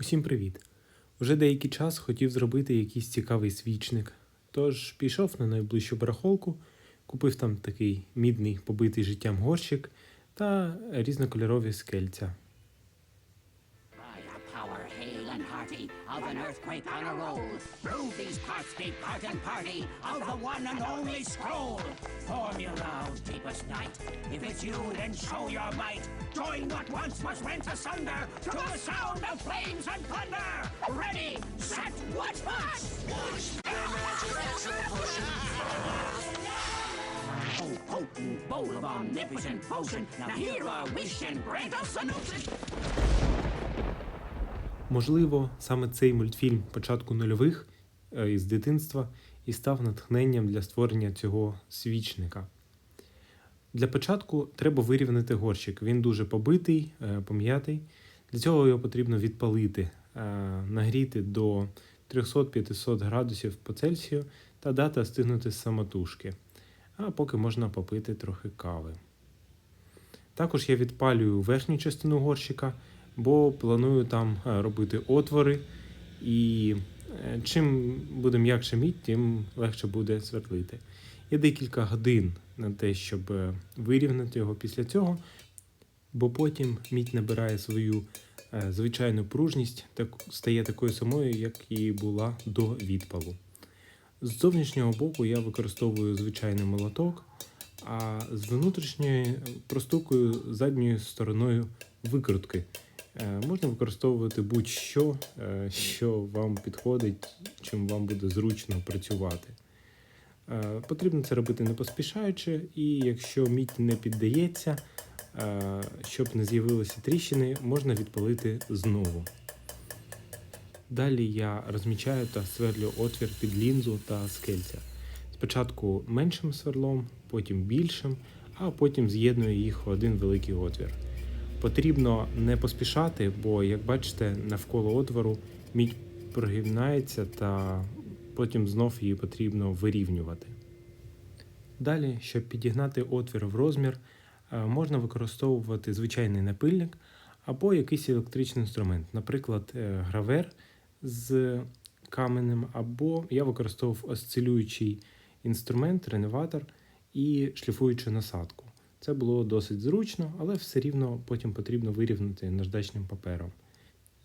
Усім привіт! Уже деякий час хотів зробити якийсь цікавий свічник. Тож пішов на найближчу барахолку, купив там такий мідний побитий життям горщик та різнокольорові скельця. Of an earthquake on a roll, parts be part and party of the one and only scroll. Formula of deepest night, if it's you, then show your might. Join what once was rent asunder to the sound of flames and thunder. Ready, set, watch, watch! Oh, potent bowl of omnipotent potion, now hear our wish and grant us a notion. Можливо, саме цей мультфільм початку нульових е, із дитинства і став натхненням для створення цього свічника. Для початку треба вирівняти горщик. Він дуже побитий, е, пом'ятий. Для цього його потрібно відпалити, е, нагріти до 300-500 градусів по Цельсію та дати остигнути самотужки. А поки можна попити трохи кави. Також я відпалюю верхню частину горщика, бо планую там е, робити отвори. І е, чим буде м'якше мідь, тим легше буде свердлити. Є декілька годин на те, щоб е, вирівняти його після цього, бо потім мідь набирає свою звичайну пружність та стає такою самою, як і була до відпалу. З зовнішнього боку я використовую звичайний молоток, а з внутрішньої простукую задньою стороною викрутки. Е, Можна використовувати будь-що, е, що вам підходить, чим вам буде зручно працювати. Е, Потрібно це робити не поспішаючи, і якщо мідь не піддається, щоб не з'явилися тріщини, можна відпалити знову. Далі я розмічаю та сверлю отвір під лінзу та скельця. Спочатку меншим сверлом, потім більшим, а потім з'єдную їх в один великий отвір. Потрібно не поспішати, бо, як бачите, навколо отвору мідь прогибнається та потім знов її потрібно вирівнювати. Далі, щоб підігнати отвір в розмір, е, можна використовувати звичайний напильник або якийсь електричний інструмент, наприклад, е, гравер з каменем, або я використовував осцилюючий інструмент, реневатор і шліфуючу насадку. Це було досить зручно, але все рівно потім потрібно вирівняти наждачним папером.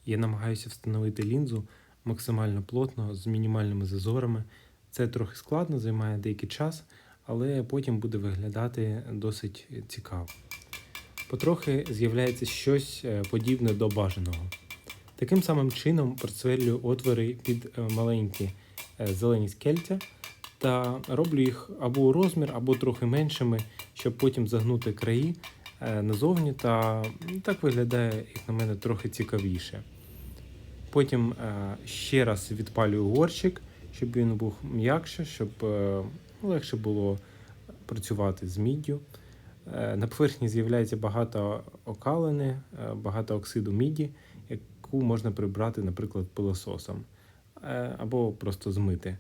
Я намагаюся встановити лінзу максимально плотно з мінімальними зазорами. Це трохи складно, займає деякий час, але потім буде виглядати досить цікаво. Потрохи з'являється щось е, подібне до бажаного. Таким самим чином просверлюю отвори під е, маленькі е, зелені скельця та роблю їх або у розмір, або трохи меншими, щоб потім загнути краї е, назовні, та так виглядає, як на мене, трохи цікавіше. Потім е, ще раз відпалюю горщик, щоб він був м'якше, щоб е, легше було працювати з міддю. На поверхні з'являється багато окалини, багато оксиду міді, яку можна прибрати, наприклад, пилососом або просто змити.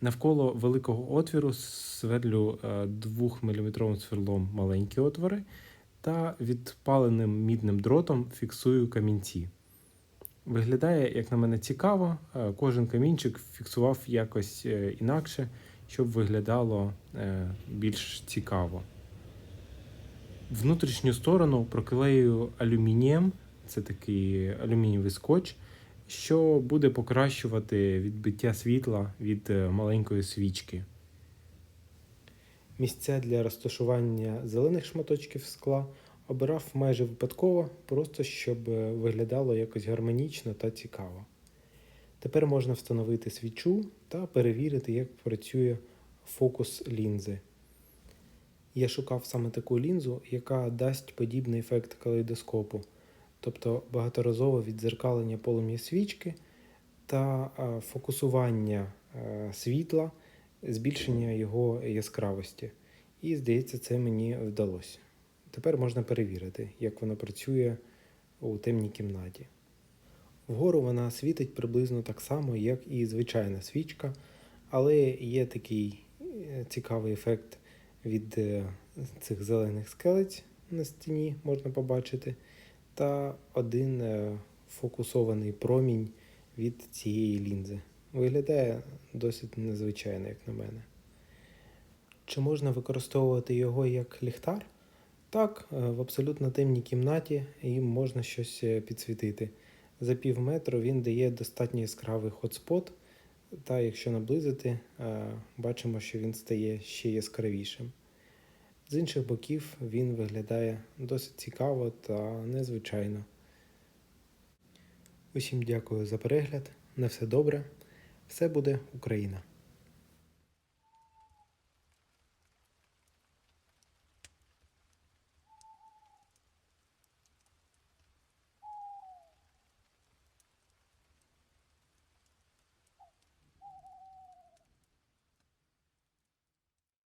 Навколо великого отвіру сверлю 2-мм сверлом маленькі отвори та відпаленим мідним дротом фіксую камінці. Виглядає, як на мене, цікаво. Е, Кожен камінчик фіксував якось е, інакше, щоб виглядало е, більш цікаво. Внутрішню сторону проклею алюмінієм, це такий алюмінієвий скотч, що буде покращувати відбиття світла від е, маленької свічки. Місця для розташування зелених шматочків скла обирав майже випадково, просто щоб е, виглядало якось гармонічно та цікаво. Тепер можна встановити свічу та перевірити, як працює фокус лінзи. Я шукав саме таку лінзу, яка дасть подібний ефект калейдоскопу, тобто багаторазове віддзеркалення полум'я свічки та фокусування е, світла, збільшення його яскравості. І здається, це мені вдалося. Тепер можна перевірити, як вона працює у темній кімнаті. Вгору вона світить приблизно так само, як і звичайна свічка, але є такий е, цікавий ефект від е, цих зелених скелець на стіні, можна побачити, та один е, фокусований промінь від цієї лінзи. Виглядає досить незвичайно, як на мене. Чи можна використовувати його як ліхтар? Так, е, в абсолютно темній кімнаті їм можна щось е, підсвітити. За пів метру він дає достатньо яскравий хотспот, та якщо наблизити, бачимо, що він стає ще яскравішим. З інших боків він виглядає досить цікаво та незвичайно. Усім дякую за перегляд. На все добре. Все буде Україна!